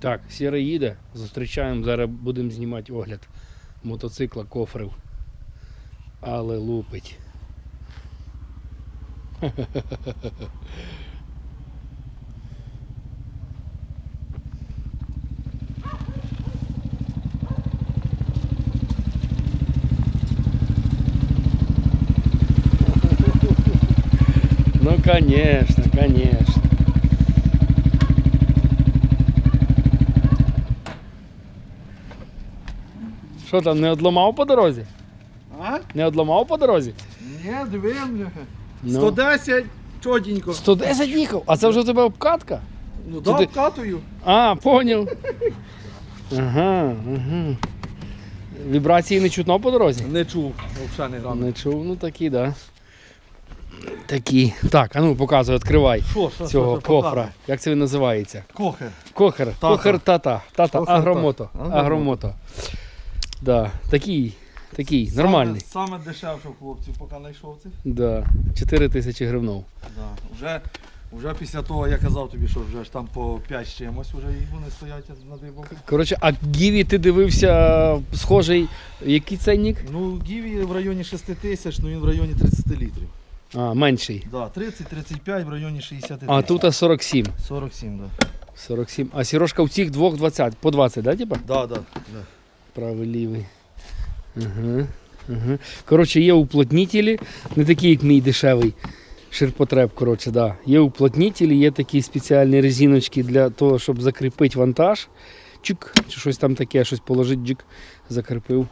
Так, сірий їде. Зустрічаємо, зараз будемо знімати огляд мотоцикла кофрів. Але лупить. Ну, конечно, конечно. Що там, не одламав по дорозі? А? Не одламав по дорозі? Ні, диви. Ну. 110, чотенько. 110 їхав, а це вже у тебе обкатка? Ну да, вкатую. А, поняв. Ага, ага. Вібрації не чутно по дорозі? Не чув, взагалі не рано. Не чув, ну такі, да. Такі. Так, а ну показуй, відкривай Що, що, цього що, що, кофра. показуй? Як це він називається? Кохер. Кохер. Кохер тата. Тата. Кохер Агромото. тата. Агромото. Да. Такий. Такий, нормальний. Саме, саме дешевше в хлопців, поки знайшов цих. Да. 4 тисячі гривнов. Да. Вже, вже після того я казав тобі, що вже ж там по 5 з чимось вже їх вони стоять на дибок. Коротше, а Гіві ти дивився схожий, який ценник? Ну, Гіві в районі 6 тисяч, ну він в районі 30 літрів. А, менший. Да, 30-35 в районі 60 тисяч. А тут 47. 47, да. 47. А сірошка в цих двох 20. По 20, да, типа? Да, да, да. Правий лівий. Ага, ага. Коротше, є уплотнітелі, не такі, як мій дешевий ширпотреб. Коротше, да. Є уплотнітелі, є такі спеціальні резиночки для того, щоб закріпити вантаж. Чик, чи щось там таке, щось положити, джик, закріпив.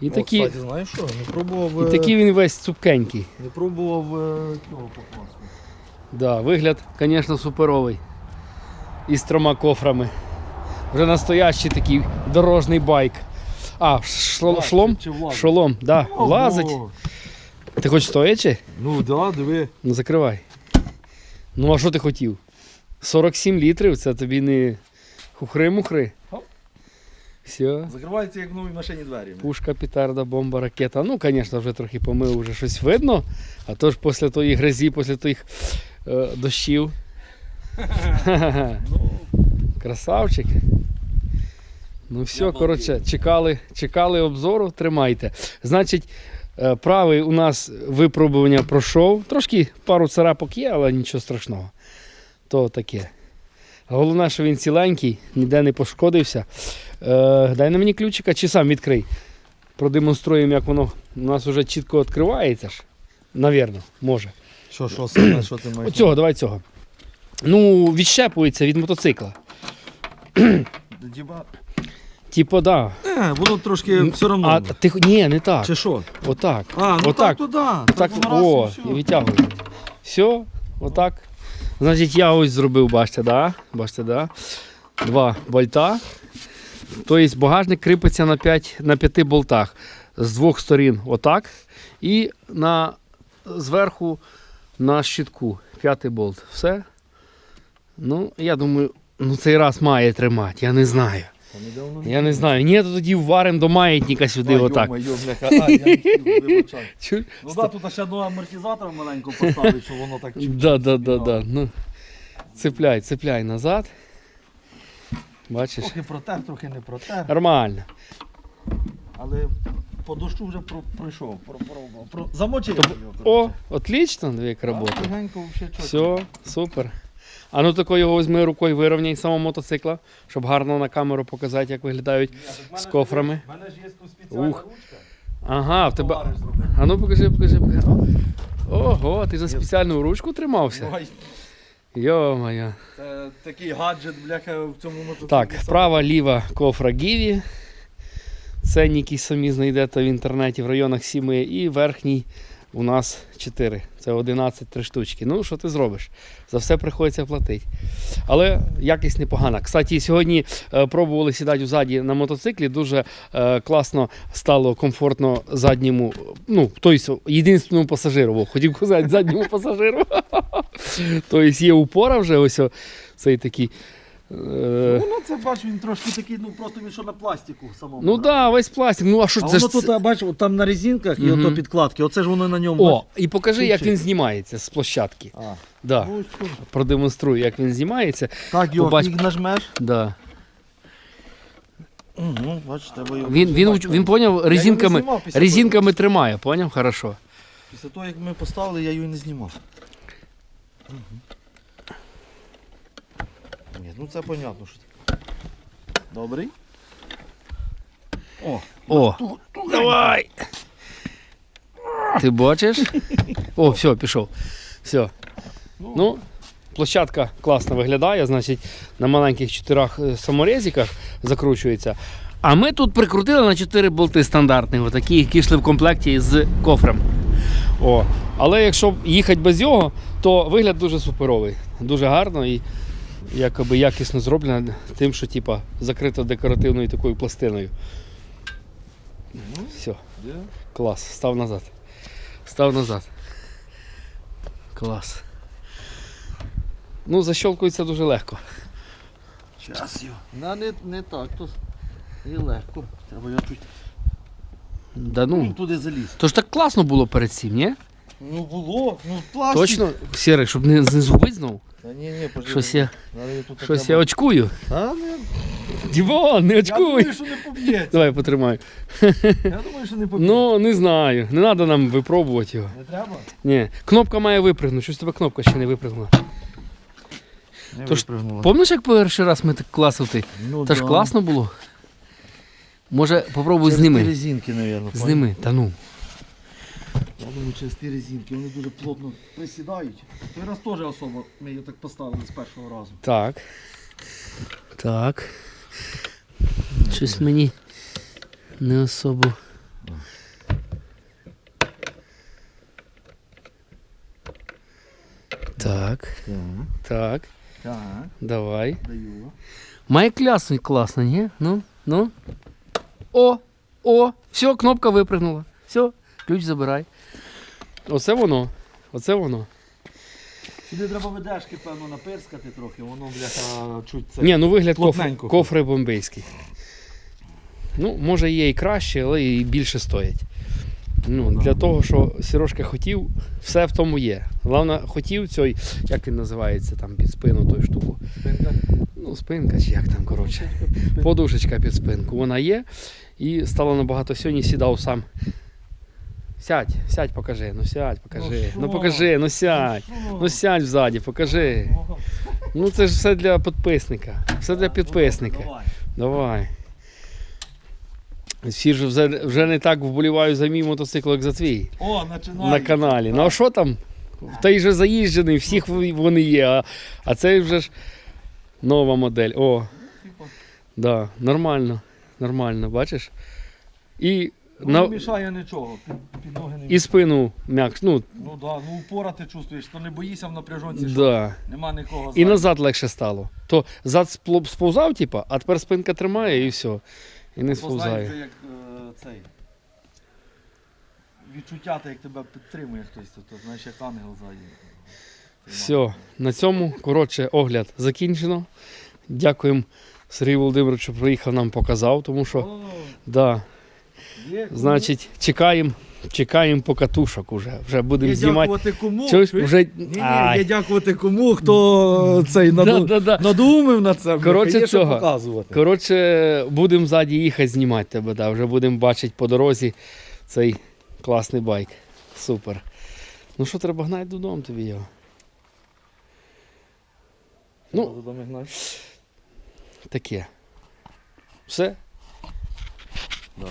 І, О, такі, Кстати, знаєш що? Не пробував, і е, такий він весь цупкенький. не пробував е, цього покласти. Да, вигляд, звісно, суперовий. І з трьома кофрами. Вже настоящий такий дорожній байк. А, чи влазить? Шолом, да, лазить. Ти хочеш стоячи? Ну да, диви. Ну закривай. Ну а що ти хотів? 47 літрів, це тобі не хухри-мухри. Все. Закривається як в новій машині двері. Пушка, петарда, бомба, ракета. Ну, звісно, вже трохи помив, вже щось видно. А то ж після тої грязі, після тих е, дощів. Ну, Красавчик. Ну все, коротше, чекали, чекали обзору, тримайте. Значить, е, правий у нас випробування пройшов. Трошки пару царапок є, але нічого страшного. То таке. Головне, що він ціленький, ніде не пошкодився. Е, дай на мені ключика чи сам відкрий. Продемонструємо, як воно у нас вже чітко відкривається ж. Навірно, може. Що, що саме, що ти маєш? Оцього, давай цього. Ну, відщепується від мотоцикла. Типу, да. Е, воно трошки все одно. А ти ні, не так. Чи що? Отак. А, ну Отак. так туди. Так, воно раз о, і і все. отак. Значить, я ось зробив, бачите, да? Бачите, да? Два болта. Тобто багажник кріпиться на 5, на 5 болтах. З двох сторін отак. І на, зверху на щитку. П'ятий болт. Все. Ну, я думаю, ну цей раз має тримати, я не знаю. Я не знаю. Ні, то тоді варимо до маятника сюди, отак. Ну так, тут ще одного амортизатора маленького поставити, щоб воно так чуть-чуть Да, да, да, да. Ну, цепляй, цепляй назад. Бачиш? Трохи протер, трохи не протер, Нормально. але по дощу вже про- пройшов. Про, про, про, замочив його. О, отлично, дві Так, роботи. Все, супер. А ну тако його візьми рукою, вирівняй самого мотоцикла, щоб гарно на камеру показати, як виглядають. Ні, з кофрами. В мене ж є тут спеціальна Ух. ручка. Ага, в тебе. А ну покажи, покажи, покажи. Ого, ти за спеціальну ручку тримався? Ой, Йо-моє. Це такий гаджет, бляха, в цьому мотоциклі. Так, права, ліва кофра Гіві. Ценники самі знайдете в інтернеті в районах 7 і верхній у нас 4. Це 11 три штучки. Ну, що ти зробиш? За все приходиться платити. Але якість непогана. Кстати, сьогодні е, пробували сідати взаді на мотоциклі. Дуже е, класно стало комфортно задньому, ну, тобто, єдинственному пасажиру. Хотів казати задньому пасажиру. Тобто є упора вже ось цей такий. Е, Ну, це бачу, він трошки такий, ну просто він що на пластику самому. Ну так, да, весь пластик. Ну а що А це воно ж тут, це? а, от там на резинках і ото підкладки, оце ж воно на ньому. О, і покажи, як він знімається з площадки. А. Да. Ну, що? Продемонструю, як він знімається. Так, його Побач- нажмеш. Да. Угу, бачиш, треба його. Він, він, він, він поняв, резинками, знімав після резинками тримає, поняв? Хорошо. Після того, як ми поставили, я її не знімав. Ні, ну це понятно, що це. Добрий. О, О, давай. Ти бачиш? О, все, пішов. Все. Ну, площадка класно виглядає, значить, на маленьких чотирьох е, саморезиках закручується. А ми тут прикрутили на 4 болти стандартні, отакі, які йшли в комплекті з кофрем. О. Але якщо їхати без його, то вигляд дуже суперовий. Дуже гарно і якоби якісно зроблено тим, що типа, закрито декоративною такою пластиною. Все, клас. Став назад. Став назад. Клас. Ну, защолкується дуже легко. Час його. На, не, не так, то і легко. Треба я чуть Да ну. ну. туди заліз. То ж так класно було перед цим, ні? Ну було, ну пластик. Точно, Сірий, щоб не, не згубити знову. Та ні, ні, пожди. Щось я, щось очкую. Та, не, Дівон, не я очкуй. думаю, що не поб'ється. Давай потримай. Я думаю, що не поб'ється. Ну, не знаю. Не треба нам випробувати його. Не треба? Ні. Кнопка має випригнути. Щось тебе кнопка ще не випригнула. Не То ж випрыгнула. Пам'ятаєш, як перший раз ми так класив ти? Ну, Та ж да. класно було. Може, попробуй Через ті зніми. резинки, мабуть. Зними, та ну. Я думаю, через ті резинки, вони дуже плотно присідають. Той раз теж особо ми її так поставили з першого разу. Так. Так. Щось мені не особо. Так, Так. так, давай. даю. Має кляснуть класно, ні? Ну, ну. О! О! Все, кнопка випрыгнула. Все, ключ забирай. Оце воно. Оце воно. Сюди треба ведешки, певно, наперскати трохи, воно, бляха, чуть це. Ні, ну вигляд кофри, Плотненько. кофри бомбейський. Ну, може є і краще, але і більше стоять. Ну, для того, що Сірошка хотів, все в тому є. Головне, хотів цей, як він називається, там під спину ту штуку. Спинка. Ну, спинка чи як там, коротше. Подушечка під спинку. Вона є. І стало набагато сьогодні сідав сам. Сядь, сядь, покажи, ну сядь, покажи. Ну Ну, покажи, ну сядь. Ну сядь ззаді, покажи. Ну це ж все для підписника. Все для підписника. Давай. Давай. Всі ж вже, вже не так вболівають за мій мотоцикл, як за твій О, починай. на каналі. Ну а що там? Той же заїжджений, всіх вони є, а, а цей вже ж нова модель. О, да, нормально. Нормально, бачиш? І, Ну, не мішає нічого, під, під ноги не і спину м'якш. Ну, Ну да, ну упора ти чувствуєш, то не боїшся в напряжонці, що да. нема нікого І ззаду. назад легше стало. То зад спло- сповзав, типа, а тепер спинка тримає і все. І не сповзає. вже як е, цей. Відчуття, та як тебе підтримує хтось, то, то знаєш, як ангел ззаді. Все, на цьому коротше огляд закінчено. Дякуємо Сергію Володимировичу, що приїхав нам показав, тому що да, значить, чекаємо, чекаємо покатушок уже. Вже будемо знімати. дякувати кому. Чуєш, вже... Ні, ні, Ай. дякувати кому, хто цей наду... да, да. надумив на це. Коротше, є що цього. показувати. Коротше, будемо ззаді їхати знімати тебе, да. вже будемо бачити по дорозі цей класний байк. Супер. Ну що, треба гнати додому тобі його. Ну. Таке. Все? Да.